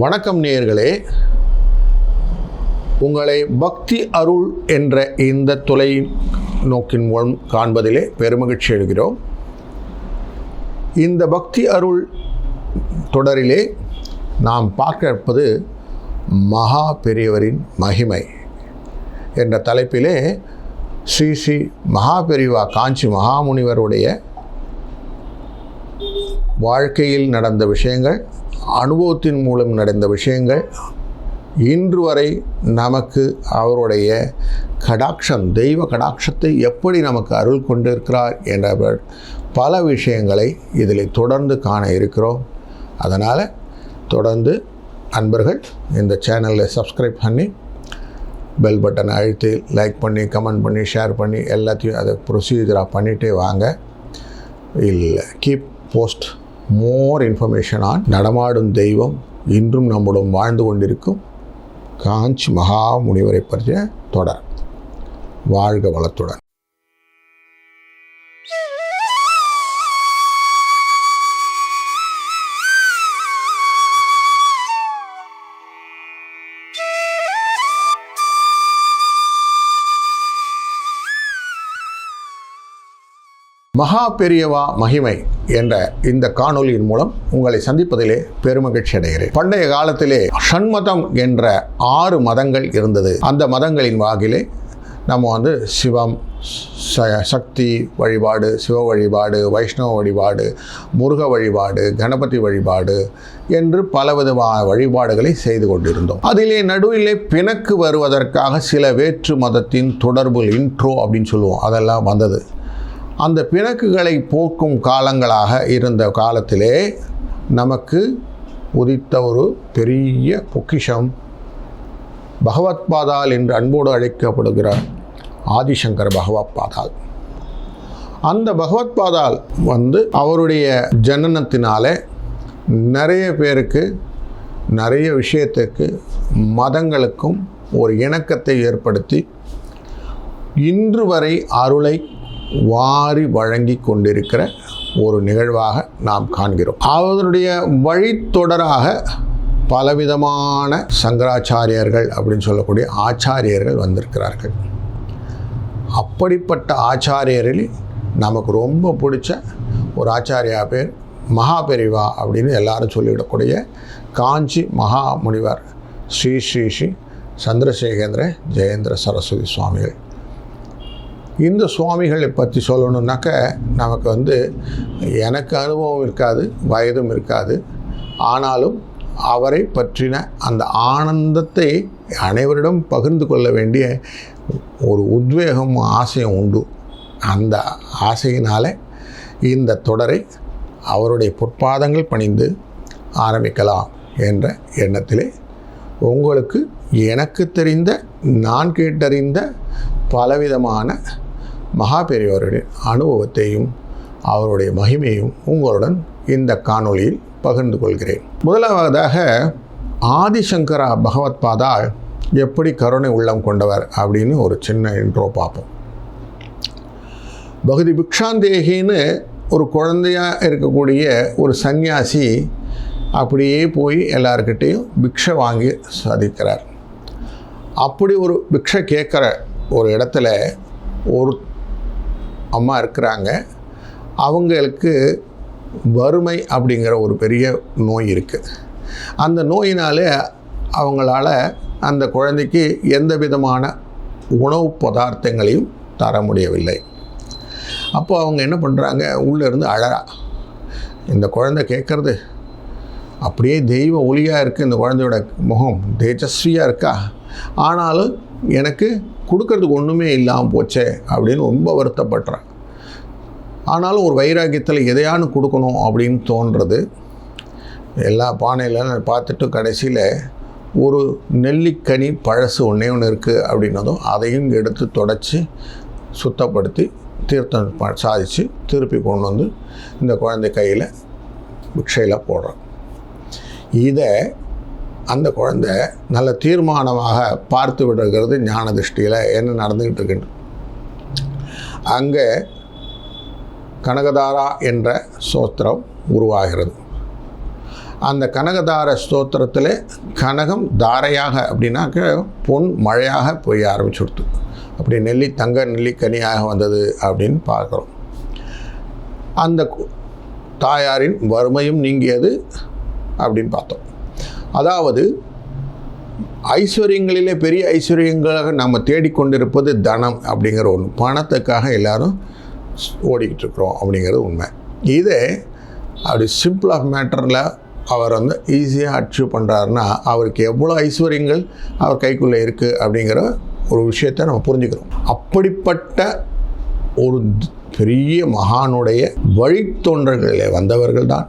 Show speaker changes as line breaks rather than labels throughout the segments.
வணக்கம் நேயர்களே. உங்களை பக்தி அருள் என்ற இந்த தொலை நோக்கின் மூலம் காண்பதிலே பெருமகிழ்ச்சி எழுகிறோம் இந்த பக்தி அருள் தொடரிலே நாம் பார்க்க இருப்பது மகா பெரியவரின் மகிமை என்ற தலைப்பிலே ஸ்ரீ ஸ்ரீ மகா பெரிவா காஞ்சி மகாமுனிவருடைய வாழ்க்கையில் நடந்த விஷயங்கள் அனுபவத்தின் மூலம் நடந்த விஷயங்கள் இன்று வரை நமக்கு அவருடைய கடாட்சம் தெய்வ கடாட்சத்தை எப்படி நமக்கு அருள் கொண்டிருக்கிறார் என்ற பல விஷயங்களை இதில் தொடர்ந்து காண இருக்கிறோம். அதனால் தொடர்ந்து அன்பர்கள் இந்த சேனலில் சப்ஸ்கிரைப் பண்ணி பெல் பட்டனை அழுத்தி லைக் பண்ணி கமெண்ட் பண்ணி ஷேர் பண்ணி எல்லாத்தையும் அதை ப்ரொசீஜராக பண்ணிகிட்டே வாங்க. இல்லை keep post more information on நடமாடும் தெய்வம் இன்றும் நம்முடன் வாழ்ந்து கொண்டிருக்கும் காஞ்சி மகா முனிவரை பற்றிய தொடர். வாழ்க வளத்துடன். மகா பெரியவா மகிமை என்ற இந்த காணொலியின் மூலம் உங்களை சந்திப்பதிலே பெருமகிழ்ச்சி அடைகிறேன். பண்டைய காலத்திலே ஷண்மதம் என்ற ஆறு மதங்கள் இருந்தது. அந்த மதங்களின் வாகிலே நம்ம வந்து சிவம் ச- சக்தி வழிபாடு சிவ வழிபாடு வைஷ்ணவ வழிபாடு முருக வழிபாடு கணபதி வழிபாடு என்று பலவிதமான வழிபாடுகளை செய்து கொண்டிருந்தோம். அதிலே நடுவிலே பிணக்கு வருவதற்காக சில வேற்று மதத்தின் தொடர்பு இன்ட்ரோ அப்படின்னு சொல்லுவோம். அதெல்லாம் வந்தது. அந்த பிணக்குகளை போக்கும் காலங்களாக இருந்த காலத்திலே நமக்கு உதித்த ஒரு பெரிய பொக்கிஷம் பகவத் பாதால் என்று அன்போடு அழைக்கப்படுகிற ஆதிசங்கர் பகவத் பாதால். அந்த பகவத் பாதால் வந்து அவருடைய ஜனனத்தினாலே நிறைய பேருக்கு நிறைய விஷயத்துக்கு மதங்களுக்கும் ஒரு இணக்கத்தை ஏற்படுத்தி இன்று வரை அருளை வாரி வழங்கி கொண்டிருக்கிற ஒரு நிகழ்வாக நாம் காண்கிறோம். அவருடைய வழித்தொடராக பலவிதமான சங்கராச்சாரியர்கள் அப்படின்னு சொல்லக்கூடிய ஆச்சாரியர்கள் வந்திருக்கிறார்கள். அப்படிப்பட்ட ஆச்சாரியரில் நமக்கு ரொம்ப பிடிச்ச ஒரு ஆச்சாரியா பேர் மகாபெரிவா அப்படின்னு எல்லாரும் சொல்லிவிடக்கூடிய காஞ்சி மகா முனிவர் ஸ்ரீ ஸ்ரீ ஸ்ரீ சந்திரசேகேந்திர ஜெயேந்திர சரஸ்வதி சுவாமிகள். இந்த சுவாமிகளை பற்றி சொல்லணுன்னாக்க நமக்கு வந்து எனக்கு அனுபவம் இருக்காது வயதும் இருக்காது. ஆனாலும் அவரை பற்றின அந்த ஆனந்தத்தை அனைவரிடம் பகிர்ந்து கொள்ள வேண்டிய ஒரு உத்வேகம் ஆசையும் உண்டு. அந்த ஆசையினால் இந்த தொடரை அவருடைய பொற்பாதங்கள் பணிந்து ஆரம்பிக்கலாம் என்ற எண்ணத்திலே உங்களுக்கு எனக்கு தெரிந்த நான் கேட்டறிந்த பலவிதமான மகா அனுபவத்தையும் அவருடைய மகிமையும் உங்களுடன் இந்த காணொளியில் பகிர்ந்து கொள்கிறேன். முதலாவதாக ஆதிசங்கரா பகவத் பாதா எப்படி கருணை உள்ளம் கொண்டவர் அப்படின்னு ஒரு சின்ன இன்ட்ரோ பார்ப்போம். பகுதி பிக்ஷாந்தேகின்னு ஒரு குழந்தையாக இருக்கக்கூடிய ஒரு சந்நியாசி அப்படியே போய் எல்லாருக்கிட்டேயும் பிக்ஷை வாங்கி சாதிக்கிறார். அப்படி ஒரு பிக்ஷை கேட்குற ஒரு இடத்துல ஒரு அம்மா இருக்கிறாங்க. அவங்களுக்கு வறுமை அப்படிங்கிற ஒரு பெரிய நோய் இருக்குது அந்த நோயினாலே அவங்களால அந்த குழந்தைக்கு எந்த விதமான உணவு பதார்த்தங்களையும் தர முடியவில்லை. அப்போ அவங்க என்ன பண்ணுறாங்க உள்ளேருந்து அழறா. இந்த குழந்தை கேட்குறது அப்படியே தெய்வ ஒளியாக இருக்குது இந்த குழந்தையோட முகம் தேஜஸ்வியாக இருக்கா? ஆனாலும் எனக்கு கொடுக்கறதுக்கு ஒன்றுமே இல்லாமல் போச்சே அப்படின்னு ரொம்ப வருத்தப்படுறேன். ஆனாலும் ஒரு வைராக்கியத்தில் எதையானு கொடுக்கணும் அப்படின்னு தோன்றது. எல்லா பானையிலும் பார்த்துட்டு கடைசியில் ஒரு நெல்லிக்கனி பழசு ஒன்றே ஒன்று இருக்குது அப்படின்னதும் அதையும் எடுத்து தொடச்சி சுத்தப்படுத்தி தீர்த்தம் ப- சாதித்து திருப்பி கொண்டு வந்து இந்த குழந்தை கையில் பிக்ஷையில் போடுறோம் இதை அந்த குழந்தை நல்ல தீர்மானமாக பார்த்து விடுகிறது ஞான திருஷ்டியில் என்ன நடந்துக்கிட்டு இருக்குன்னு அங்கே கனகதாரா என்ற சோத்திரம் உருவாகிறது. அந்த கனகதார ஸ்தோத்திரத்தில் கனகம் தாரையாக அப்படின்னாக்க பொன் மழையாக போய் ஆரம்பிச்சுடுத்து அப்படி நெல்லி தங்க நெல்லிக்கனியாக வந்தது அப்படின்னு பார்க்குறோம். அந்த தாயாரின் வறுமையும் நீங்கியது அப்படின்னு பார்த்தோம். அதாவது ஐஸ்வர்யங்களிலே பெரிய ஐஸ்வர்யங்களாக நம்ம தேடிக்கொண்டிருப்பது தனம் அப்படிங்கிற ஒன்று பணத்துக்காக எல்லாரும் ஓடிக்கிட்டு இருக்கிறோம் அப்படிங்கிறது உண்மை. இதே அப்படி சிம்பிள் ஆஃப் மேட்டரில் அவர் வந்து ஈஸியாக அச்சீவ் பண்ணுறாருன்னா அவருக்கு எவ்வளோ ஐஸ்வர்யங்கள் அவர் கைக்குள்ளே இருக்குது அப்படிங்கிற ஒரு விஷயத்தை நம்ம புரிஞ்சுக்கிறோம். அப்படிப்பட்ட ஒரு பெரிய மகானுடைய வழித்தொண்டர்களிலே வந்தவர்கள் தான்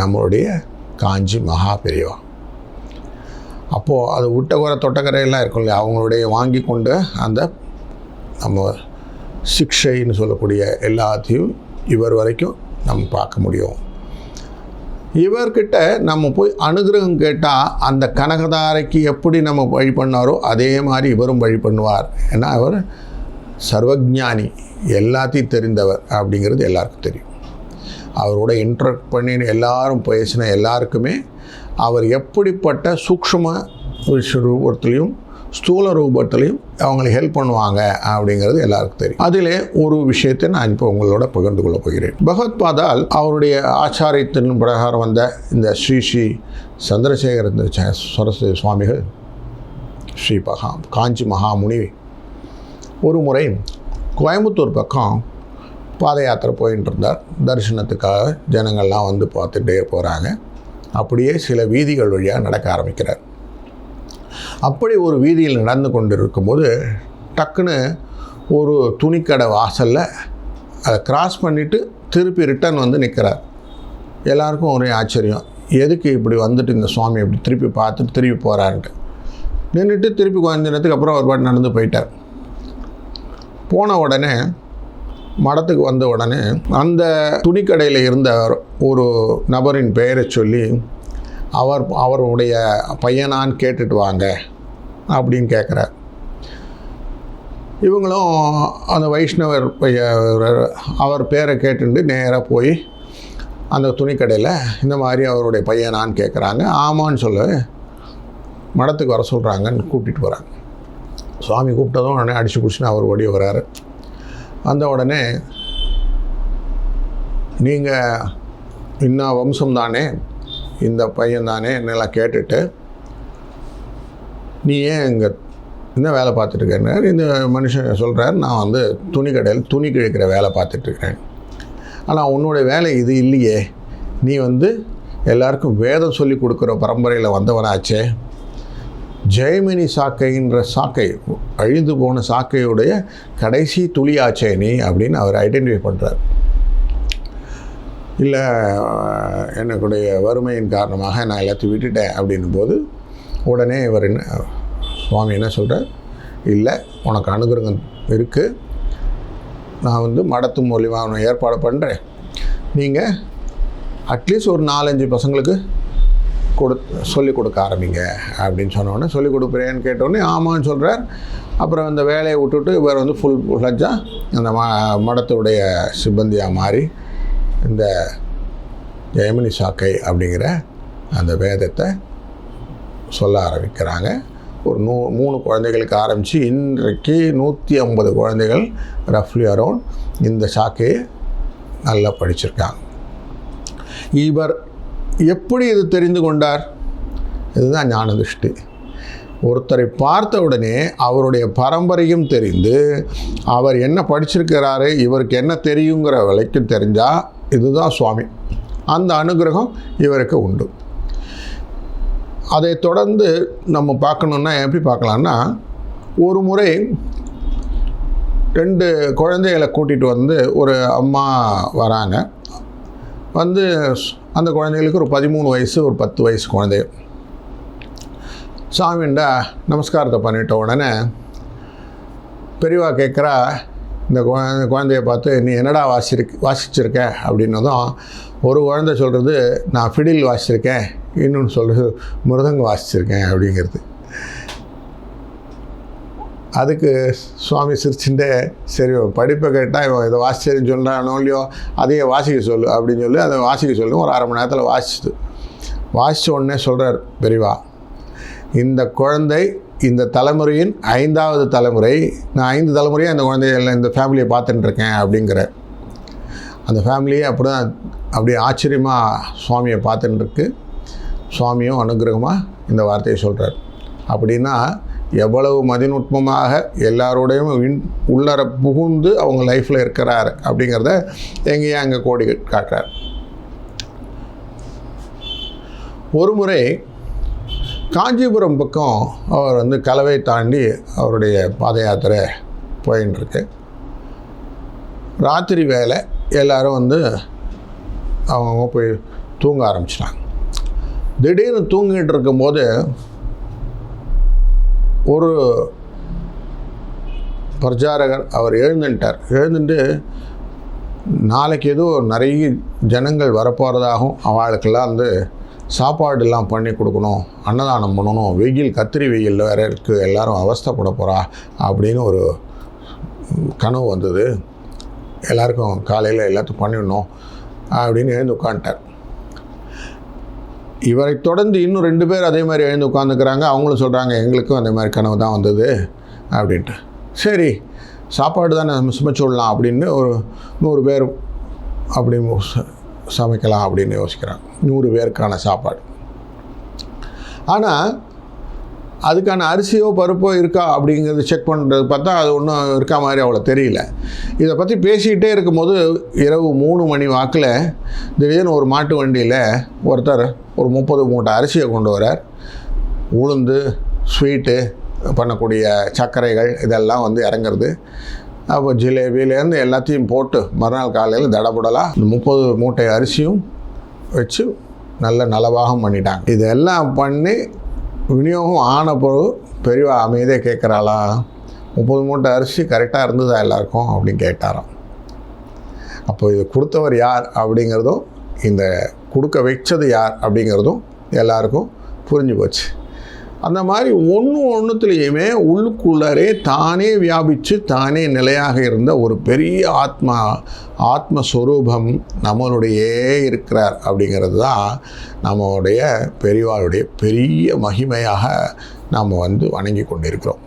நம்மளுடைய காஞ்சி மகா பெரியவா. அப்போது அது விட்டகுறை தொட்டக்கரையெல்லாம் இருக்கும் இல்லையா? அவங்களுடைய வாங்கி கொண்டு அந்த நம்ம சிக்ஷைன்னு சொல்லக்கூடிய எல்லாத்தையும் இவர் வரைக்கும் நம்ம பார்க்க முடியும். இவர்கிட்ட நம்ம போய் அனுகிரகம் கேட்டால் அந்த கனகதாரைக்கு எப்படி நம்ம வழி பண்ணாரோ அதே மாதிரி இவரும் வழி பண்ணுவார். ஏன்னா அவர் சர்வஜானி எல்லாத்தையும் தெரிந்தவர் அப்படிங்கிறது எல்லாருக்கும் தெரியும். அவரோட இன்ட்ராக்ட் பண்ணி எல்லாரும் பேசின எல்லாருக்குமே அவர் எப்படிப்பட்ட சூக்ஷ்ம ரூபத்திலையும் ஸ்தூல ரூபத்திலையும் அவங்களுக்கு ஹெல்ப் பண்ணுவாங்க அப்படிங்கிறது எல்லாருக்கும் தெரியும். அதிலே ஒரு விஷயத்தை நான் இப்போ உங்களோட பகிர்ந்து கொள்ளப் போகிறேன். பகவத்பாதால் அவருடைய ஆச்சாரியத்தின் பிரகாரம் வந்த இந்த ஸ்ரீ ஸ்ரீ சந்திரசேகர சரஸ்வதி சுவாமிகள் ஸ்ரீ பகா காஞ்சி மகாமுனி ஒரு முறை கோயம்புத்தூர் பக்கம் பாத யாத்திரை போயின்னு இருந்தார். தரிசனத்துக்காக ஜனங்கள்லாம் வந்து பார்த்துட்டே போகிறாங்க அப்படியே சில வீதிகள் வழியாக நடக்க ஆரம்பிக்கிறார். அப்படி ஒரு வீதியில் நடந்து கொண்டு இருக்கும்போது டக்குன்னு ஒரு துணிக்கடை வாசலில் அதை கிராஸ் பண்ணிவிட்டு திருப்பி ரிட்டர்ன் வந்து நிற்கிறார் எல்லாருக்கும் ஒரே ஆச்சரியம். எதுக்கு இப்படி வந்துட்டு இந்த சுவாமி இப்படி திருப்பி பார்த்துட்டு திருப்பி போகிறான்ட்டு நின்றுட்டு திருப்பி கொஞ்ச நேரத்துக்கு அப்புறம் ஒரு பாட்டு நடந்து போயிட்டார். போன உடனே மடத்துக்கு வந்த உடனே அந்த துணிக்கடையில் இருந்த ஒரு நபரின் பெயரை சொல்லி அவர் அவருடைய பையனான்னு கேட்டுட்டு வாங்க அப்படின்னு கேட்குறார் இவங்களும் அந்த வைஷ்ணவர் பைய அவர் பேரை கேட்டுட்டு நேராக போய் அந்த துணிக்கடையில் இந்த மாதிரி அவருடைய பையனான்னு கேட்குறாங்க ஆமான்னு சொல்ல. மடத்துக்கு வர சொல்கிறாங்கன்னு கூப்பிட்டுட்டு வராங்க சுவாமி கூப்பிட்டதும் உடனே அடித்து பிடிச்சின்னு அவர் ஓடி வராரு வந்த உடனே நீங்கள் இன்னும் வம்சம் தானே இந்த பையன் தானே என்னெல்லாம் கேட்டுட்டு நீ ஏன் இங்கே என்ன வேலை பார்த்துட்ருக்கேன்னு இந்த மனுஷன் சொல்கிறார் நான் வந்து துணி கடையில் துணி கிழிக்கிற வேலை பார்த்துட்ருக்கிறேன் ஆனால் உன்னுடைய வேலை இது இல்லையே. நீ வந்து எல்லாருக்கும் வேதம் சொல்லி கொடுக்குற பரம்பரையில் வந்தவனாச்சே. ஜெயமினி சாக்கைன்ற சாக்கை அழிந்து போன சாக்கையுடைய கடைசி துளியாச்சே நீ அப்படின்னு அவர் ஐடென்டிஃபை பண்ணுறார் இல்லை என்னுடைய வறுமையின் காரணமாக நான் எல்லாத்தையும் விட்டுட்டேன் அப்படின்னும் போது உடனே இவர் என்ன சுவாமி என்ன சொல்கிறார் இல்லை உனக்கு அனுகிரகம் இருக்குது நான் வந்து மடத்து மூலியமாக ஏற்பாடு பண்ணுறேன் நீங்கள் அட்லீஸ்ட் ஒரு நாலஞ்சு பசங்களுக்கு கொடு சொல்லிக் கொடுக்க ஆரம்பிங்க அப்படின்னு சொன்னோடனே சொல்லிக் கொடுக்குறேன்னு கேட்டோடனே ஆமான்னு சொல்கிறார் அப்புறம் அந்த வேலையை விட்டுட்டு இவர் வந்து ஃபுல் ஃப்ளஜ்ஜாக அந்த ம மடத்துடைய சிப்பந்தியாக மாறி இந்த ஜெயமணி சாக்கை அப்படிங்கிற அந்த வேதத்தை சொல்ல ஆரம்பிக்கிறாங்க. ஒரு நூ மூணு குழந்தைகளுக்கு ஆரம்பித்து இன்றைக்கு நூற்றி ஐம்பது குழந்தைகள் ரஃப்லி அரௌண்ட் இந்த சாக்கையை நல்லா படிச்சிருக்காங்க. இவர் எப்படி இது தெரிந்து கொண்டார்? இதுதான் ஞான திருஷ்டி ஒருத்தரை பார்த்த உடனே அவருடைய பரம்பரையும் தெரிந்து அவர் என்ன படிச்சிருக்கிறாரு இவருக்கு என்ன தெரியுங்கிற விலைக்கும் தெரிஞ்சால் இதுதான் சுவாமி. அந்த அனுகிரகம் இவருக்கு உண்டு. அதை தொடர்ந்து நம்ம பார்க்கணுன்னா எப்படி பார்க்கலான்னா ஒரு முறை ரெண்டு குழந்தைகளை கூட்டிகிட்டு வந்து ஒரு அம்மா வராங்க. வந்து அந்த குழந்தைகளுக்கு ஒரு பதிமூணு வயசு ஒரு பத்து வயசு குழந்தை சாமிண்டா நமஸ்காரத்தை பண்ணிட்ட உடனே பெரியவா கேட்குறா இந்த குழந்தை குழந்தைய பார்த்து நீ என்னடா வாசிருக்கு வாசிச்சிருக்க? அப்படின்னதும் ஒரு குழந்தை சொல்கிறது நான் ஃபிடில் வாசிச்சிருக்கேன் இன்னொன்று சொல்கிறது மிருதங்க வாசிச்சிருக்கேன் அப்படிங்கிறது. அதுக்கு சுவாமி சிரிச்சுட்டே சரி படிப்பை கேட்டால் இவன் இதை வாசிச்சேன்னு சொல்கிறானோ இல்லையோ அதையே வாசிக்க சொல்லு அப்படின்னு சொல்லி அதை வாசிக்க சொல்லி ஒரு அரை மணி நேரத்தில் வாசிச்சுது. வாசித்த உடனே சொல்கிறார் பெரியவா இந்த குழந்தை இந்த தலைமுறையின் ஐந்தாவது தலைமுறை நான் ஐந்து தலைமுறையாக அந்த குழந்தைய இந்த ஃபேமிலியை பார்த்துட்டுருக்கேன் அப்படிங்கிற அந்த ஃபேமிலியே அப்படி தான் அப்படியே ஆச்சரியமாக சுவாமியை பார்த்துட்டுருக்கு சுவாமியும் அனுகிரகமாக இந்த வார்த்தையை சொல்கிறார் அப்படின்னா எவ்வளவு மதிநுட்பமாக எல்லாரோடையும் உள்ளர புகுந்து அவங்க லைஃப்பில் இருக்கிறார் அப்படிங்கிறத எங்கேயும் அங்கே கோடி காட்டுறார். ஒரு முறை காஞ்சிபுரம் பக்கம் அவர் வந்து கலவை தாண்டி அவருடைய பாத யாத்திரை போயின்னு ராத்திரி வேலை எல்லாரும் வந்து அவங்கவுங்க போய் தூங்க ஆரம்பிச்சிட்டாங்க. திடீர்னு தூங்கிட்டு இருக்கும்போது ஒரு பிரச்சாரகர் அவர் எழுந்துட்டார். எழுந்துட்டு நாளைக்கு ஏதோ நிறைய ஜனங்கள் வரப்போகிறதாகவும் அவளுக்கெல்லாம் வந்து சாப்பாடுலாம் பண்ணி கொடுக்கணும் அன்னதானம் பண்ணணும் வெயில் கத்திரி வெயில் வேற இருக்குது எல்லோரும் அவஸ்தப்பட போகிறா அப்படின்னு ஒரு கனவு வந்தது. எல்லாருக்கும் காலையில் எல்லாத்தையும் பண்ணிடணும் அப்படின்னு எழுந்து உட்காந்துட்டார் இவரை தொடர்ந்து இன்னும் ரெண்டு பேர் அதே மாதிரி எழுந்து உட்காந்துக்கிறாங்க அவங்களும் சொல்கிறாங்க எங்களுக்கும் அந்த மாதிரி கனவு தான் வந்தது அப்படின்ட்டு. சரி சாப்பாடு தானே நம்ம சமைச்சு விடலாம் அப்படின்னு ஒரு நூறு பேர் அப்படி ச- சமைக்கலாம் அப்படின்னு யோசிக்கிறாங்க. நூறு பேருக்கான சாப்பாடு. ஆனால் அதுக்கான அரிசியோ பருப்போ இருக்கா அப்படிங்கிறது செக் பண்ணுறது பார்த்தா அது ஒன்றும் இருக்கா மாதிரி அவ்வளோ தெரியல. இதை பற்றி பேசிக்கிட்டே இருக்கும்போது இரவு மூணு மணி வாக்கில் திடீர்னு ஒரு மாட்டு வண்டியில் ஒருத்தர் ஒரு முப்பது மூட்டை அரிசியை கொண்டு வரார். உளுந்து ஸ்வீட்டு பண்ணக்கூடிய சர்க்கரைகள் இதெல்லாம் வந்து இறங்குறது. அப்போ ஜிலேபியிலேருந்து எல்லாத்தையும் போட்டு மறுநாள் காலையில் தடபுடலாக இந்த முப்பது மூட்டை அரிசியும் வச்சு நல்ல நலவாகம் பண்ணிட்டாங்க. இதெல்லாம் பண்ணி விநியோகம் ஆன பிறகு பெரியவா அமைதியாக கேட்குறாளா? முப்பது மூட்டை அரிசி கரெக்டாக இருந்ததா எல்லாருக்கும்? அப்படின்னு கேட்டாராம். அப்போ இது கொடுத்தவர் யார் அப்படிங்கிறதும் இந்த கொடுக்க வச்சது யார் அப்படிங்கிறதும் எல்லாருக்கும் புரிஞ்சு போச்சு. அந்த மாதிரி ஒன்று ஒன்றுத்துலேயுமே உள்ளுக்குள்ளரே தானே வியாபித்து தானே நிலையாக இருந்த ஒரு பெரிய ஆத்மா ஆத்மஸ்வரூபம் நம்மளுடையே இருக்கிறார் அப்படிங்கிறது தான் நம்மளுடைய பெரியவாளுடைய பெரிய மகிமையாக நாம் வந்து வணங்கி கொண்டிருக்கிறோம்.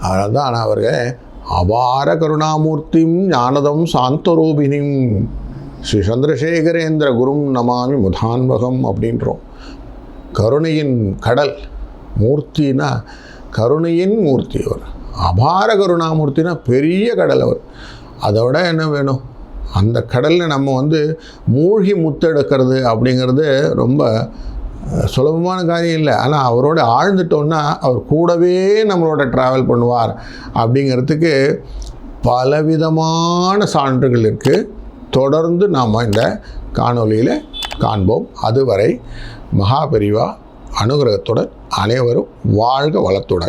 அதனால தான் அவர்கள் அபார கருணாமூர்த்திம் ஞானதம் சாந்தரூபினியும் ஸ்ரீ சந்திரசேகரேந்திர குரும் நமாமி முதான்வகம் அப்படின்றோம். கருணையின் கடல் மூர்த்தினா கருணையின் மூர்த்தி அவர். அபார கருணாமூர்த்தினா பெரிய கடல் அவர். அதோட என்ன வேணும்? அந்த கடலில் நம்ம வந்து மூழ்கி முத்தெடுக்கிறது அப்படிங்கிறது ரொம்ப சுலபமான காரியம் இல்லை. ஆனால் அவரோட ஆழ்ந்துட்டோம்னா அவர் கூடவே நம்மளோட ட்ராவல் பண்ணுவார் அப்படிங்கிறதுக்கு பலவிதமான சான்றுகள் இருக்குது தொடர்ந்து நாம் இந்த காணொளியில் காண்போம். அதுவரை மகாபெரிவா அனுகிரகத்துடன் அனைவரும் வாழ்க வளத்துடன்.